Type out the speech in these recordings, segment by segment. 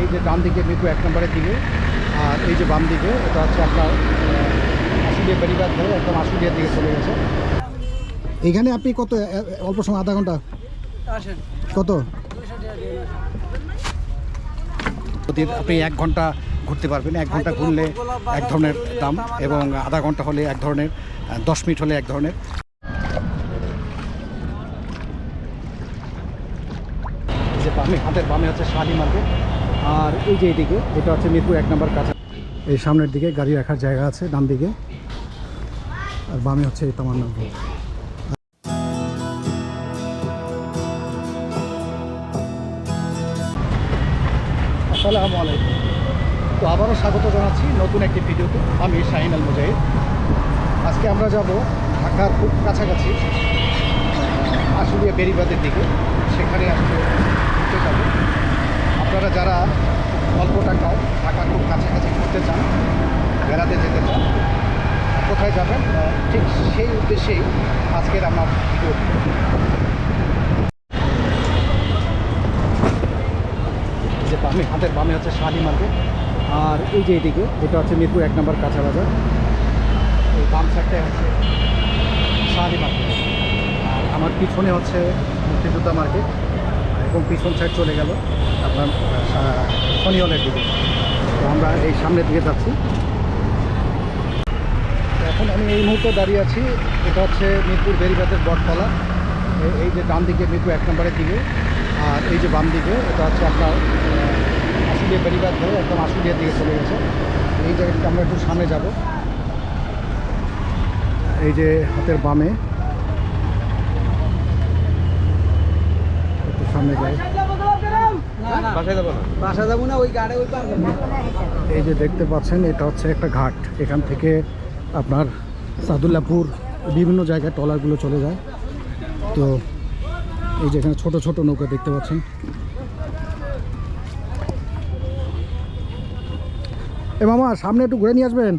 এই যে ডান দিকে মিরপুর এক নম্বরের দিকে আর এই যে বাম দিকে এটা হচ্ছে আপনার আশুলিয়া বেরিবাদ ধরে একদম আশুলিয়ার দিকে চলে গেছে। এখানে আপনি কত অল্প সময় আধা ঘণ্টা? আসেন। কত? আপনি এক ঘণ্টা ঘুরতে পারবেন এক ঘণ্টা ঘুরলে এক ধরনের দাম এবং আধা ঘণ্টা হলে এক ধরনের দশ মিনিট হলে এক ধরনের। যে বামে হাতের বামে হচ্ছে শালি মার্কেট। আর এই যে এইদিকে এটা হচ্ছে মিরপুর এক নম্বর কাছে। এই সামনের দিকে গাড়ি রাখার জায়গা আছে, ডান দিকে। আর বামে হচ্ছে এই তামান্না আসসালামু আলাইকুম। তো আবারও স্বাগত জানাচ্ছি নতুন একটি ভিডিওতে। আমি শাহিন আল মুজাহিদ। আজকে আমরা যাব ঢাকার খুব কাছাকাছি আশুলিয়া বেরিবাদের দিকে। সেখানে ঘুরতে যাব। আপনারা যারা অল্প টাকায় ঢাকার খুব কাছাকাছি ঘুরতে চান, বেড়াতে যেতে চান, কোথায় যাবেন? ঠিক সেই উদ্দেশ্যেই আজকের আমার ভিডিও যে বামে, হাতের বামে হচ্ছে শালি মার্কেট। আর এই যে এইদিকে এটা হচ্ছে মিরপুর এক নম্বর কাঁচা বাজার। এই বাম সাইডটায় হচ্ছে শালি মার্কেট। আর আমার পিছনে হচ্ছে মুক্তিযোদ্ধা মার্কেট। এবং পিছন সাইড চলে গেল। আপনার শনি হলের দিকে তো আমরা এই সামনের দিকে যাচ্ছি। এখন আমি এই মুহূর্তে দাঁড়িয়ে আছি। এটা হচ্ছে মিরপুর বেরিবাদের বটতলা। এই যে ডান দিকে মিরপুর এক নম্বরের দিকে, আর এই যে বাম দিকে, এটা হচ্ছে আপনার আশুলিয়া বেরিবাদ ধরে একদম আশুলিয়ার দিকে চলে গেছে। এই জায়গাটিতে আমরা একটু সামনে যাব। এই যে হাতের বামে, একটু সামনে যাই। এই যে দেখতে পাচ্ছেন এটা হচ্ছে একটা ঘাট। এখান থেকে আপনার সাদুল্লাপুর বিভিন্ন জায়গায় ট্রলারগুলো চলে যায়। তো এই যে এখানে ছোট ছোট নৌকা দেখতে পাচ্ছেন। এ মামা সামনে একটু ঘুরে নিয়ে আসবেন?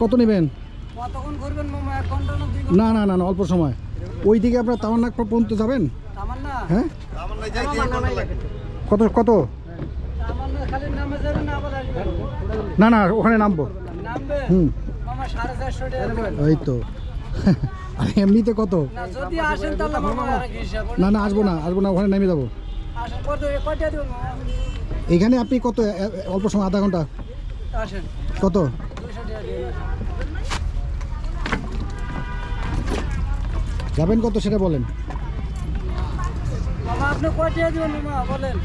কত নেবেন? কতক্ষণ ঘুরবেন মামা? এক ঘণ্টা না না না না অল্প সময়। ওই দিকে আপনার তামান্নাক পর্যন্ত যাবেন? হ্যাঁ। কত কত? না না, ওখানে নামবো। হুম। ওই তো। এমনিতে কত? না না, আসব না আসব না, ওখানে নেমে যাব। এখানে আপনি কত অল্প সময়, আধা ঘণ্টা? কত। যাবেন কত সেটা বলেন।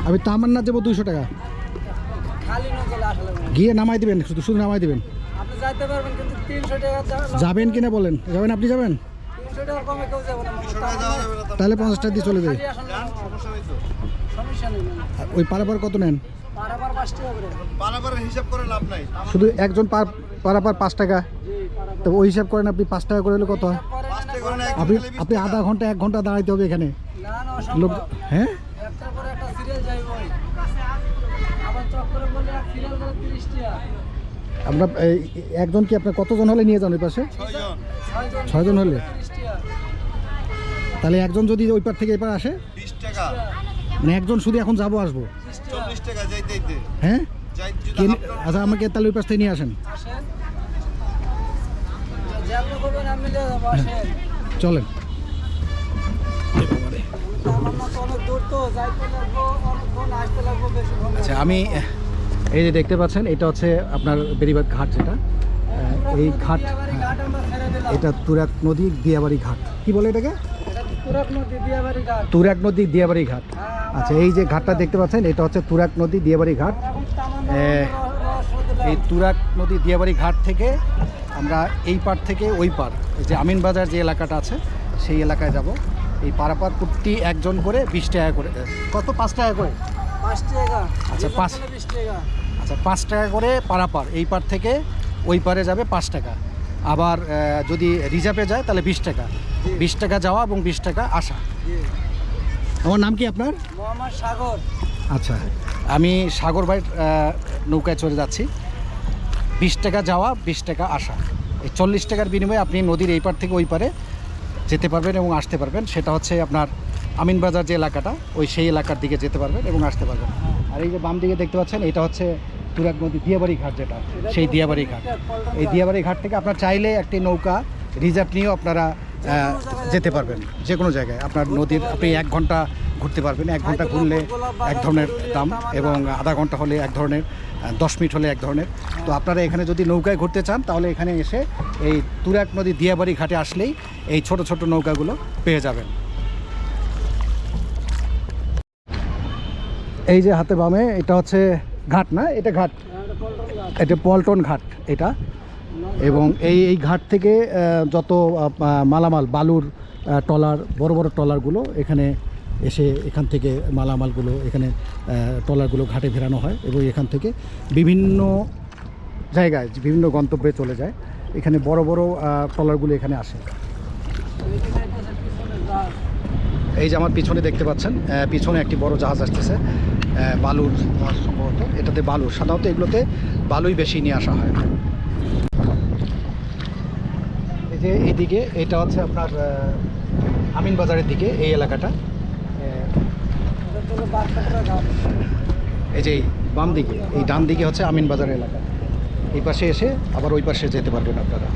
আমি তামান্না দেবো দুইশো টাকা। গিয়ে নামাই দিবেন শুধু শুধু নামাই দিবেন। আপনি যাইতে পারবেন কিন্তু তিনশো টাকা যা- যাবেন কিনা বলেন? যাবেন আপনি যাবেন। তাহলে পঞ্চাশ টাকা দিয়ে চলে যাই। ওই পারাপার কত নেন? শুধু একজন পার পারাপার পাঁচ টাকা। জি তো ওই হিসাব করেন আপনি পাঁচ টাকা করে হলে কত হয়? আপনি আপনি আধা ঘণ্টা এক ঘণ্টা দাঁড়াইতে হবে এখানে। লোক হ্যাঁ? একটার পরে একটা সিরিয়াল যাইবই আবার চক করে বললে এক সিরিয়াল করে তিরিশ টাকা আমরা এই একজন কি আপনার কতজন হলে নিয়ে যান ওই পাশে? ছয়জন। হলে? তাহলে একজন যদি ওই পার থেকে এপার আসে? মানে একজন শুধু এখন যাব আসব? হ্যাঁ? আচ্ছা আমাকে তাহলে ওই পাশ থেকে নিয়ে আসেন। আসেন। চলেন। আচ্ছা আমি এই যে দেখতে পাচ্ছেন এটা হচ্ছে আপনার বেরিবাদ ঘাট যেটা। এই ঘাট দিলাম এটা তুরাক নদী দিয়াবাড়ি ঘাট। কি বলে এটাকে? তুরাক নদী দিয়াবাড়ি ঘাট। হ্যাঁ, আচ্ছা এই যে ঘাটটা দেখতে পাচ্ছেন এটা হচ্ছে তুরাক নদী দিয়াবাড়ি ঘাট। এই তুরাক নদী দিয়াবাড়ি ঘাট থেকে আমরা এই পার থেকে ওই পার যে আমিনবাজার যে এলাকাটা আছে সেই এলাকায় যাব। এই পারাপার প্রতি একজন করে বিশ টাকা করে কত? পাঁচ টাকা করে? পাঁচ টাকা। আচ্ছা, পাঁচ। টাকা। আচ্ছা পাঁচ টাকা করে পারাপার। এই পার থেকে ওই পারে যাবে পাঁচ টাকা। আবার যদি রিজার্ভে যায় তাহলে বিশ টাকা। বিশ টাকা যাওয়া এবং বিশ টাকা আসা। আমার নাম কি আপনার? মোহাম্মদ সাগর। আচ্ছা আমি সাগর ভাই নৌকায় চলে যাচ্ছি। বিশ টাকা যাওয়া বিশ টাকা আসা। এই চল্লিশ টাকার বিনিময়ে আপনি নদীর এই পার থেকে ওই পারে যেতে পারবেন এবং আসতে পারবেন। সেটা হচ্ছে আপনার আমিনবাজার যে এলাকাটা, ওই সেই এলাকার দিকে যেতে পারবেন এবং আসতে পারবেন। আর এই যে বাম দিকে দেখতে পাচ্ছেন, এটা হচ্ছে তুরাগ নদী দিয়াবাড়ি ঘাট যেটা, সেই দিয়াবাড়ি ঘাট। এই দিয়াবাড়ি ঘাট থেকে আপনার চাইলে একটি নৌকা রিজার্ভ নিয়েও আপনারা যেতে পারবেন। যে কোনো জায়গায়। আপনার নদীর, আপনি এক ঘণ্টা ঘুরতে পারবেন। এক ঘণ্টা ঘুরলে এক ধরনের দাম এবং আধা ঘণ্টা হলে এক ধরনের দশ মিনিট হলে এক ধরনের। তো আপনারা এখানে যদি নৌকায় ঘুরতে চান, তাহলে এখানে এসে এই তুরাগ নদী দিয়াবাড়ি ঘাটে আসলেই এই ছোট ছোট নৌকাগুলো পেয়ে যাবেন। এই যে হাতে বামে, এটা হচ্ছে ঘাট না? এটা ঘাট? এটা পল্টন ঘাট, এটা। এবং এই এই ঘাট থেকে যত মালামাল, বালুর টলার, বড় বড় টলারগুলো এখানে এসে এখান থেকে মালামালগুলো এখানে টলারগুলো ঘাটে ফেরানো হয় এবং এখান থেকে বিভিন্ন জায়গায় বিভিন্ন গন্তব্যে চলে যায়। এখানে বড় বড় আহ, টলারগুলো এখানে আসে। এই যে আমার পিছনে দেখতে পাচ্ছেন পিছনে একটি বড় জাহাজ আসতেছে বালুর সম্ভবত। এটাতে বালু সাধারণত এগুলোতে বালুই বেশি নিয়ে আসা হয়। এই যে এইদিকে এটা হচ্ছে আপনার আমিন বাজারের দিকে এই এলাকাটা। এই যে বাম দিকে এই ডান দিকে হচ্ছে আমিন বাজার এলাকা। এই পাশে এসে আবার ওই পাশে যেতে পারবেন আপনারা।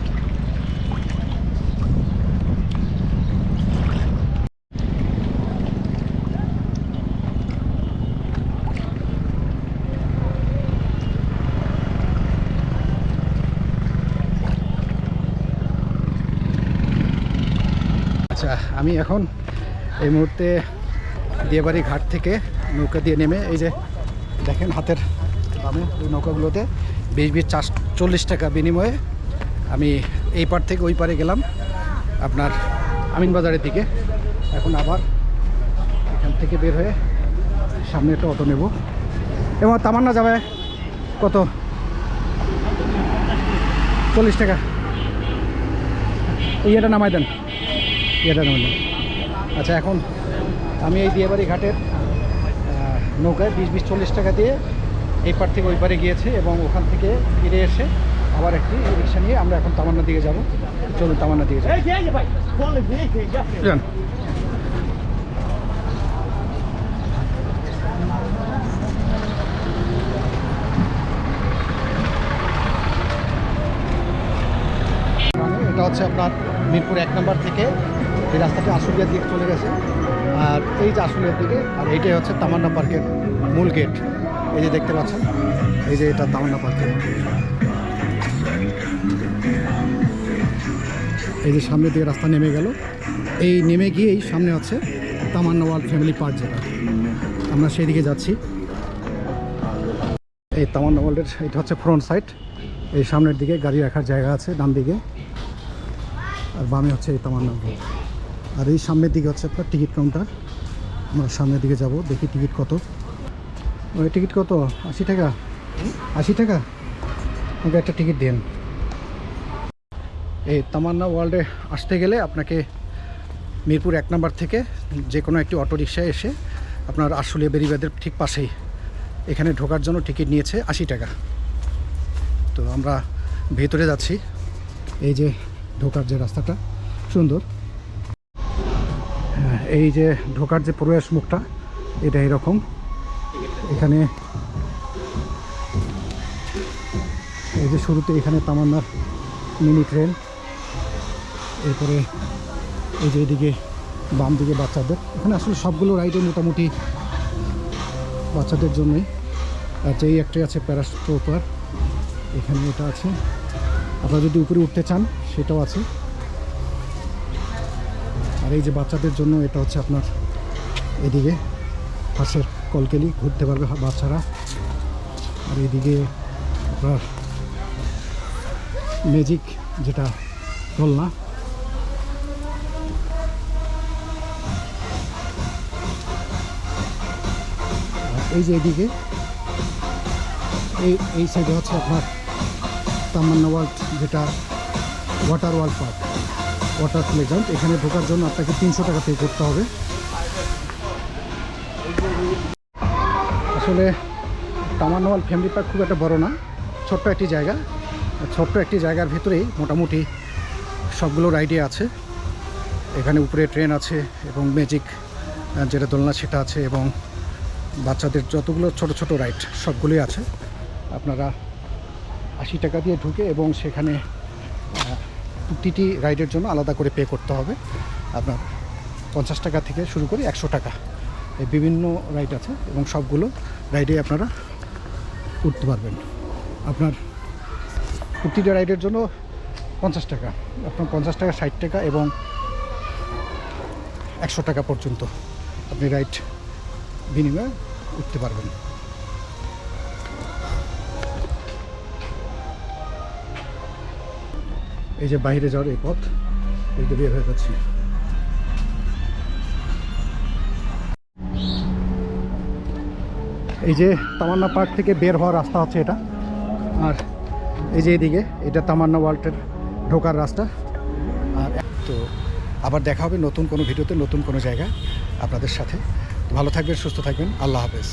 আচ্ছা আমি এখন এই মুহূর্তে দিয়াবাড়ি ঘাট থেকে নৌকা দিয়ে নেমে এই যে দেখেন হাতের বামে ওই নৌকাগুলোতে বিশ বিশ চার চল্লিশ টাকা বিনিময়ে আমি এই পার থেকে ওই পারে গেলাম আপনার আমিনবাজারের দিকে। এখন আবার এখান থেকে বের হয়ে সামনে একটা অটো নেব। এবং তামান্না যাবে কত? চল্লিশ টাকা। এই এটা নামাই দেন। ইয়েটা নামাই দেন। আচ্ছা এখন আমি এই দিয়াবাড়ি ঘাটের নৌকায় বিশ বিশ চল্লিশ টাকা দিয়ে এই পার থেকে ওই পারে গিয়েছে এবং ওখান থেকে ফিরে এসে আবার একটি রিক্সা নিয়ে আমরা এখন তামান্না দিকে যাব। চলুন তামান্না দিকে যান। এটা হচ্ছে আপনার মিরপুর এক নম্বর থেকে এই রাস্তাটি আশুলিয়ার দিকে চলে গেছে। আর এই যে আশুলিয়ার দিকে আর এইটাই হচ্ছে তামান্না পার্কের মূল গেট। এই যে দেখতে পাচ্ছেন, এই যে এটা তামান্না পার্কের এই যে সামনের দিকে রাস্তা নেমে গেল। এই নেমে গিয়েই সামনে হচ্ছে তামান্না ওয়ার্ল্ড ফ্যামিলি পার্ক যেটা। আমরা সেই দিকে যাচ্ছি। এই তামান্না ওয়ার্ল্ডের, এটা হচ্ছে ফ্রন্ট সাইড। এই সামনের দিকে গাড়ি রাখার জায়গা আছে ডান দিকে। আর বামে হচ্ছে এই তামান্না রোড আর এই সামনের দিকে হচ্ছে আপনার টিকিট কাউন্টার। আমরা সামনের দিকে যাব, দেখি টিকিট কত। ওই টিকিট কত? আশি টাকা? আশি টাকা? আমাকে একটা টিকিট দিন। এই তামান্না ওয়ার্ল্ডে আসতে গেলে আপনাকে মিরপুর এক নম্বর থেকে যে কোনো একটি অটো রিক্সায় এসে আপনার আশুলিয়া বেরিবাদের ঠিক পাশেই এখানে ঢোকার জন্য টিকিট নিয়েছে আশি টাকা। তো আমরা ভেতরে যাচ্ছি। এই যে ঢোকার যে রাস্তাটা সুন্দর। হ্যাঁ, এই যে ঢোকার যে প্রবেশ মুখটা এটা এরকম। এখানে এই যে শুরুতে এখানে তামান্নার মিনি ট্রেন, এরপরে এই যে এদিকে বাম দিকে বাচ্চাদের। এখানে আসলে সবগুলো রাইডে মোটামুটি বাচ্চাদের জন্যই। আর যেই একটাই আছে প্যারাস্ট্রোপার, এখানে এটা আছে। আপনারা যদি উপরে উঠতে চান, সেটাও আছে। আর এই যে বাচ্চাদের জন্য এটা হচ্ছে আপনার এদিকে হাঁসের কলকেলি ঘুরতে পারবে বাচ্চারা। আর এদিকে আপনার ম্যাজিক যেটা দোলনা এই যে এদিকে, এই এই সাইডে হচ্ছে আপনার তামান্না ওয়ার্ল্ড যেটা water world park water playground এখানে ঢোকার জন্য আপনাকে তিনশো টাকা পে করতে হবে। আসলে তামান্না ওয়ার্ল্ড ফ্যামিলি পার্ক খুব একটা বড় না, ছোট্ট একটি জায়গা। ছোট্ট একটি জায়গার ভিতরেই মোটামুটি সবগুলো রাইডে আছে। এখানে উপরে ট্রেন আছে এবং ম্যাজিক যেটা দোলনা সেটা আছে এবং বাচ্চাদের যতগুলো ছোট ছোট রাইড সবগুলোই আছে। আপনারা আশি টাকা দিয়ে ঢুকে এবং সেখানে প্রতিটি রাইডের জন্য আলাদা করে পে করতে হবে। আপনার পঞ্চাশ টাকা থেকে শুরু করে একশো টাকা। বিভিন্ন রাইড আছে এবং সবগুলো রাইডে আপনারা উঠতে পারবেন। আপনার প্রতিটা রাইডের জন্য পঞ্চাশ টাকা, আপনার পঞ্চাশ টাকা, ষাট টাকা এবং একশো টাকা পর্যন্ত আপনি রাইড বিনিময়ে উঠতে পারবেন। এই যে বাইরে যাওয়ার এই পথ এই বের হয়ে যাচ্ছি। এই যে তামান্না পার্ক থেকে বের হওয়ার রাস্তা হচ্ছে এটা। আর এই যে এদিকে, এটা তামান্না ওয়ার্ল্ডের ঢোকার রাস্তা। আর তো আবার দেখা হবে নতুন কোনো ভিডিওতে, নতুন কোনো জায়গায় আপনাদের সাথে। ভালো থাকবেন, সুস্থ থাকবেন। আল্লাহ হাফেজ।